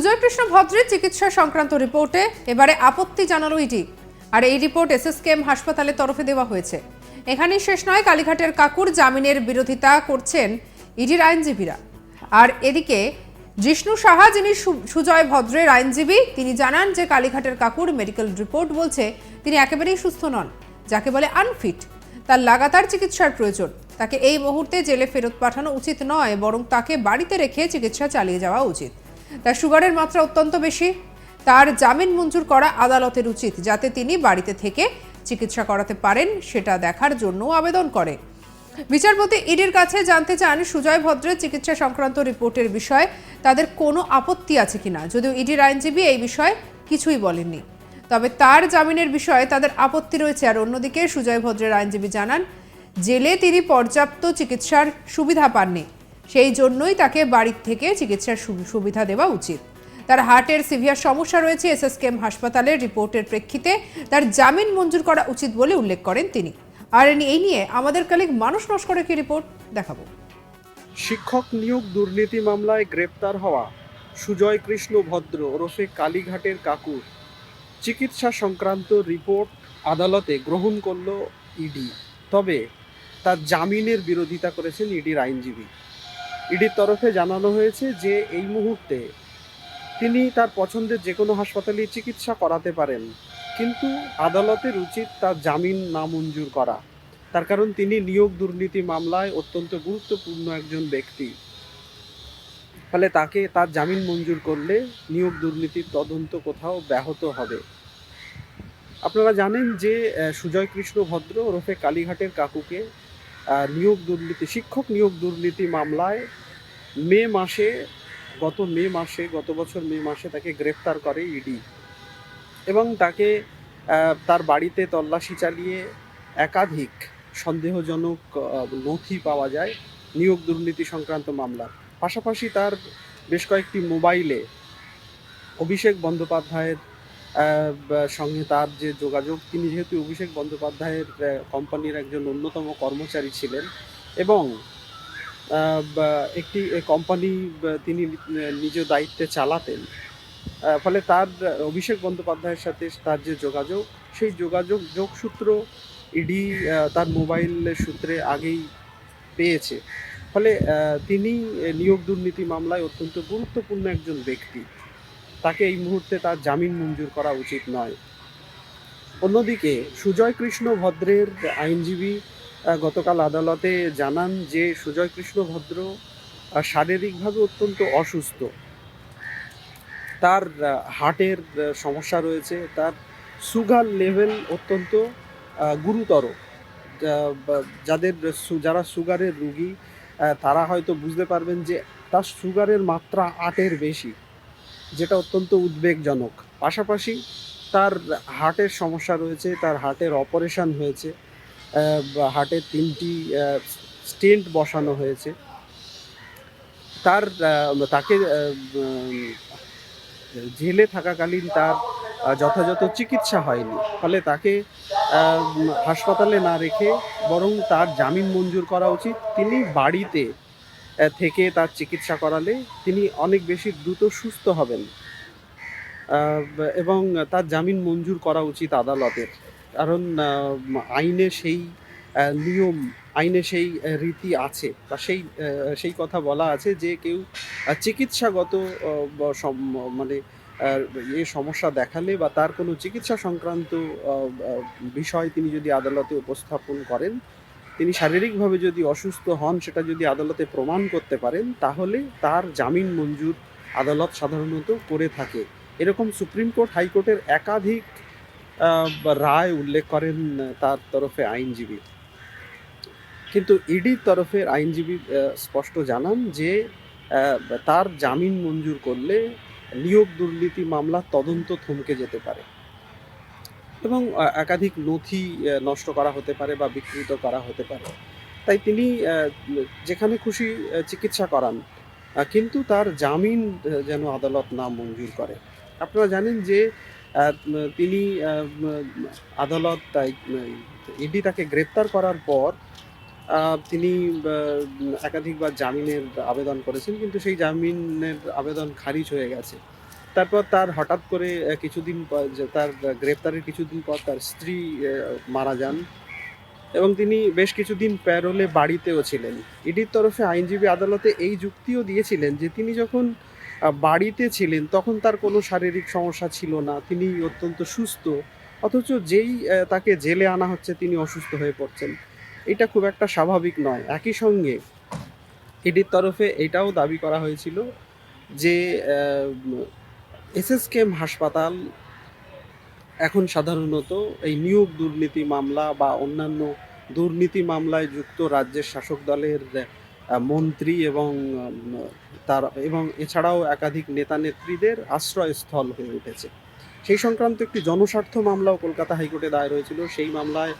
সুজয় কৃষ্ণ ভদ্রের চিকিৎসা সংক্রান্ত রিপোর্টে এবারে আপত্তি জানালো ইডি। আর এই রিপোর্ট এসএসকেএম হাসপাতালের তরফে দেওয়া হয়েছে। এখানেই শেষ নয়, কালীঘাটের কাকুর জামিনের বিরোধিতা করছেন ইডির আইনজীবীরা। আর এদিকে জিষ্ণু সাহা, যিনি সুজয় ভদ্রের আইনজীবী, তিনি জানান যে কালীঘাটের কাকুর মেডিকেল রিপোর্ট বলছে তিনি একেবারেই সুস্থ নন, যাকে বলে আনফিট। তার লাগাতার চিকিৎসার প্রয়োজন। তাকে এই মুহূর্তে জেলে ফেরত পাঠানো উচিত নয়, বরং তাকে বাড়িতে রেখে চিকিৎসা চালিয়ে যাওয়া উচিত। তার সুগারের মাত্রা অত্যন্ত বেশি। তার জামিন মঞ্জুর করা আদালতের উচিত, যাতে তিনি বাড়িতে থেকে চিকিৎসা করাতে পারেন, সেটা দেখার জন্য আবেদন করে। বিচারপতি ইডির কাছে জানতে চান, সুজয় ভদ্রের চিকিৎসা সংক্রান্ত রিপোর্টের বিষয়ে তাদের কোনো আপত্তি আছে কিনা? যদিও ইডির আইনজীবী এই বিষয়ে কিছুই বলেননি। তবে তার জামিনের বিষয়ে তাদের আপত্তি রয়েছে। আর অন্যদিকে সুজয় ভদ্রের আইনজীবী জানান, জেলে তিনি পর্যাপ্ত চিকিৎসার সুবিধা পাননি। সেই জন্যই তাকে বাড়ির থেকে চিকিৎসার সুবিধা দেওয়া উচিত। তার হার্টের সিভিয়ার সমস্যা রয়েছে এসএসকেএম হাসপাতালের রিপোর্টের প্রেক্ষিতে তার জামিন মঞ্জুর করা উচিত বলে উল্লেখ করেন তিনি। আর এই নিয়ে আমাদের কালিক মানুষ নস্করের কি রিপোর্ট দেখাবো। শিক্ষক নিয়োগ দুর্নীতি মামলায় গ্রেপ্তার হওয়া সুজয় কৃষ্ণ ভদ্র ওরফে কালীঘাটের কাকুর। চিকিৎসা সংক্রান্ত রিপোর্ট আদালতে গ্রহণ করল ইডি। তবে তার জামিনের বিরোধিতা করেছেন ইডির আইনজীবী। ইডির তরফে জানানো হয়েছে যে এই মুহূর্তে তিনি তার পছন্দের যে কোনো হাসপাতালে চিকিৎসা করাতে পারেন। কিন্তু আদালতের উচিত তার জামিন নামঞ্জুর করা। তার কারণ তিনি নিয়োগ দুর্নীতি মামলায় অত্যন্ত গুরুত্বপূর্ণ একজন ব্যক্তি। ফলে তাকে তার জামিন মঞ্জুর করলে নিয়োগ দুর্নীতির তদন্ত কোথাও ব্যাহত হবে। আপনারা জানেন যে সুজয় কৃষ্ণ ভদ্র ওরফে কালীঘাটের কাকুকে নিয়োগ দুর্নীতি, শিক্ষক নিয়োগ দুর্নীতি মামলায় মে মাসে, গত মে মাসে, গত বছর মে মাসে তাকে গ্রেফতার করে ইডি এবং তাকে তার বাড়িতে তল্লাশি চালিয়ে একাধিক সন্দেহজনক নথি পাওয়া যায় নিয়োগ দুর্নীতি সংক্রান্ত মামলা পাশাপাশি তার বেশ কয়েকটি মোবাইলে অভিষেক বন্দ্যোপাধ্যায়ের সঙ্গে তার যে যোগাযোগ, তিনি যেহেতু অভিষেক বন্দ্যোপাধ্যায়ের কোম্পানির একজন অন্যতম কর্মচারী ছিলেন এবং একটি কোম্পানি তিনি নিজ দায়িত্বে চালাতেন। ফলে তার অভিষেক বন্দ্যোপাধ্যায়ের সাথে তার যে যোগাযোগ, সেই যোগাযোগ যোগসূত্র ইডি তার মোবাইল সূত্রে আগেই পেয়েছে। ফলে তিনি নিয়োগ দুর্নীতি মামলায় অত্যন্ত গুরুত্বপূর্ণ একজন ব্যক্তি। তাকে এই মুহূর্তে তার জামিন মঞ্জুর করা উচিত নয়। অন্যদিকে সুজয় কৃষ্ণ ভদ্রের আইনজীবী গতকাল আদালতে জানান যে সুজয় কৃষ্ণ ভদ্র শারীরিকভাবে অত্যন্ত অসুস্থ। তার হার্টের সমস্যা রয়েছে। তার সুগার লেভেল অত্যন্ত গুরুতর। যাদের যারা সুগারের রুগী তারা হয়তো বুঝতে পারবেন যে তার সুগারের মাত্রা আটের বেশি। যেটা অত্যন্ত উদ্বেগজনক। পাশাপাশি তার হার্টের সমস্যা রয়েছে, তার হার্টের অপারেশন হয়েছে হার্টের তিনটি স্টেন্ট বসানো হয়েছে। তার তাকে জেলে থাকাকালীন তার যথাযথ চিকিৎসা হয়নি। ফলে তাকে হাসপাতালে না রেখে বরং তার জামিন মঞ্জুর করা উচিত। তিনি বাড়িতে থেকে তার চিকিৎসা করালে তিনি অনেক বেশি দ্রুত সুস্থ হবেন। এবং তার জামিন মঞ্জুর করা উচিত আদালতের। কারণ আইনে সেই নিয়ম, আইনে সেই রীতি আছে বা সেই সেই কথা বলা আছে যে কেউ চিকিৎসাগত মানে এ সমস্যা দেখালে বা তার কোনো চিকিৎসা সংক্রান্ত বিষয় তিনি যদি আদালতে উপস্থাপন করেন তিনি শারীরিকভাবে যদি অসুস্থ হন, সেটা যদি আদালতে প্রমাণ করতে পারেন, তাহলে তার জামিন মঞ্জুর আদালত সাধারণত করে থাকে। এরকম সুপ্রিম কোর্ট হাইকোর্টের একাধিক রায় উল্লেখ করেন তার তরফে আইনজীবী। কিন্তু ইডির তরফের আইনজীবী স্পষ্ট জানান যে তার জামিন মঞ্জুর করলে নিয়োগ দুর্নীতি মামলা তদন্ত থমকে যেতে পারে। এবং একাধিক নথি নষ্ট করা হতে পারে বা বিকৃত করা হতে পারে। তাই তিনি যেখানে খুশি চিকিৎসা করান। কিন্তু তার জামিন যেন আদালত না মঞ্জুর করে। আপনারা জানেন যে তিনি আদালত, তাই ইডি তাকে গ্রেপ্তার করার পর তিনি একাধিকবার জামিনের আবেদন করেছেন। কিন্তু সেই জামিনের আবেদন খারিজ হয়ে গেছে। তারপর তার হঠাৎ করে কিছুদিন তার গ্রেপ্তারের কিছুদিন পর তার স্ত্রী মারা যান এবং তিনি বেশ কিছুদিন প্যারোলে বাড়িতেও ছিলেন। ইডির তরফে আইনজীবী আদালতে এই যুক্তিও দিয়েছিলেন যে তিনি যখন বাড়িতে ছিলেন তখন তার কোনো শারীরিক সমস্যা ছিল না, তিনি অত্যন্ত সুস্থ, অথচ যেই তাকে জেলে আনা হচ্ছে তিনি অসুস্থ হয়ে পড়ছেন। এটা খুব একটা স্বাভাবিক নয়। একই সঙ্গে ইডির তরফে এটাও দাবি করা হয়েছিল যে এসএসকেএম হাসপাতাল এখন সাধারণত এই নিয়োগ দুর্নীতি মামলা বা অন্যান্য দুর্নীতি মামলায় যুক্ত রাজ্যের শাসক দলের মন্ত্রী এবং তার, এবং এছাড়াও একাধিক নেতা নেত্রীদের আশ্রয়স্থল হয়ে উঠেছে। সেই সংক্রান্ত একটি জনস্বার্থ মামলাও কলকাতা হাইকোর্টে দায়ের হয়েছিল সেই মামলায়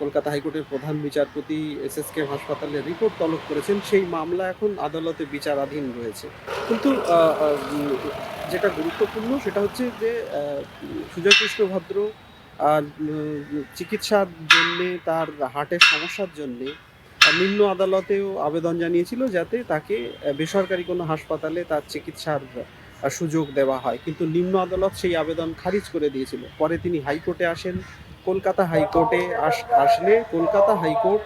কলকাতা হাইকোর্টের প্রধান বিচারপতি এস এস কে হাসপাতালের রিপোর্ট তলব করেছেন। সেই মামলা এখন আদালতে বিচারাধীন রয়েছে। কিন্তু যেটা গুরুত্বপূর্ণ সেটা হচ্ছে যে সুজয় কৃষ্ণ ভদ্র আর চিকিৎসার জন্যে, তার হার্টের সমস্যার জন্যে নিম্ন আদালতেও আবেদন জানিয়েছিল যাতে তাকে বেসরকারি কোনো হাসপাতালে তার চিকিৎসার সুযোগ দেওয়া হয়। কিন্তু নিম্ন আদালত সেই আবেদন খারিজ করে দিয়েছিল। পরে তিনি হাইকোর্টে আসেন। কলকাতা হাইকোর্টে আস- আসলে কলকাতা হাইকোর্ট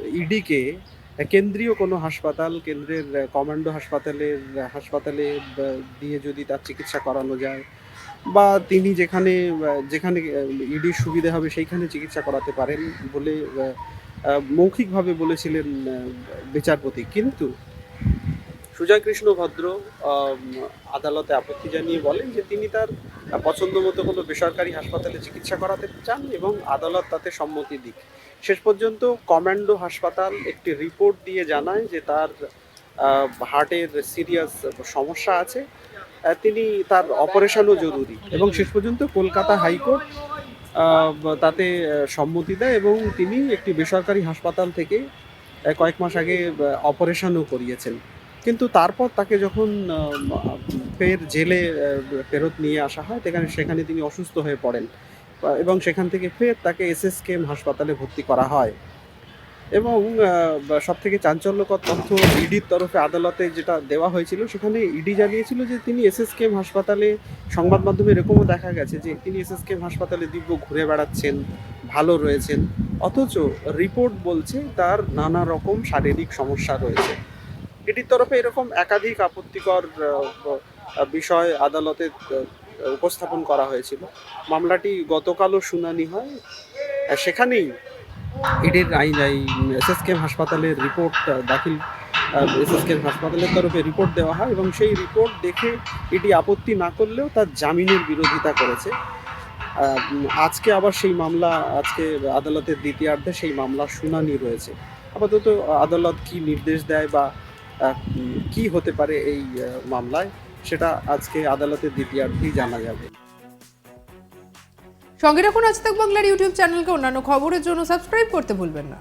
ইডিকে কেন্দ্রীয় কোনো হাসপাতাল, কেন্দ্রের কমান্ডো হাসপাতালের হাসপাতালে দিয়ে যদি তার চিকিৎসা করানো যায়, বা তিনি যেখানে যেখানে ইডি সুবিধা হবে সেইখানে চিকিৎসা করাতে পারেন বলে মৌখিকভাবে বলেছিলেন বিচারপতি। কিন্তু সুজয় কৃষ্ণ ভদ্র আদালতে আপত্তি জানিয়ে বলেন যে তিনি তার পছন্দ মতো কোনো বেসরকারি হাসপাতালে চিকিৎসা করাতে চান এবং আদালত তাতে সম্মতি দিক। শেষ পর্যন্ত কমান্ডো হাসপাতাল একটি রিপোর্ট দিয়ে জানায় যে তার হার্টের সিরিয়াস সমস্যা আছে। তিনি তার অপারেশনও জরুরি। এবং শেষ পর্যন্ত কলকাতা হাইকোর্ট তাতে সম্মতি দেয় এবং তিনি একটি বেসরকারি হাসপাতাল থেকে কয়েক মাস আগে অপারেশনও করিয়েছেন। কিন্তু তারপর তাকে যখন ফের জেলে ফেরত নিয়ে আসা হয়, সেখানে সেখানে তিনি অসুস্থ হয়ে পড়েন। এবং সেখান থেকে ফের তাকে এসএসকেএম হাসপাতালে ভর্তি করা হয়। এবং সব থেকে চাঞ্চল্যকর তথ্য ইডির তরফে আদালতে যেটা দেওয়া হয়েছিল, সেখানে ইডি জানিয়েছিল যে তিনি এসএসকেএম হাসপাতালে, সংবাদ মাধ্যমে এরকমও দেখা গেছে যে তিনি এসএসকেএম হাসপাতালে দিব্য ঘুরে বেড়াচ্ছেন, ভালো রয়েছেন। অথচ রিপোর্ট বলছে তার নানা রকম শারীরিক সমস্যা রয়েছে। ইডির তরফে এরকম একাধিক আপত্তিকর বিষয় আদালতে উপস্থাপন করা হয়েছিল। মামলাটি গতকালও শুনানি হয়। সেখানেই ইডির আইন এসএসকেএম হাসপাতালের রিপোর্ট দাখিল এসএসকেএম হাসপাতালের তরফে রিপোর্ট দেওয়া হয় এবং সেই রিপোর্ট দেখে এটি আপত্তি না করলেও তার জামিনের বিরোধিতা করেছে। আজকে আবার সেই মামলা, আজকে আদালতের দ্বিতীয়ার্ধে সেই মামলার শুনানি রয়েছে। আপাতত আদালত কি নির্দেশ দেয় বা কি হতে পারে এই মামলায়? সেটা আজকে আদালতের দ্বিতীয়ার্ধেই জানা যাবে। সঙ্গে রাখুন আজ বাংলার ইউটিউব চ্যানেলকে। অন্যান্য খবরের জন্য সাবস্ক্রাইব করতে ভুলবেন না।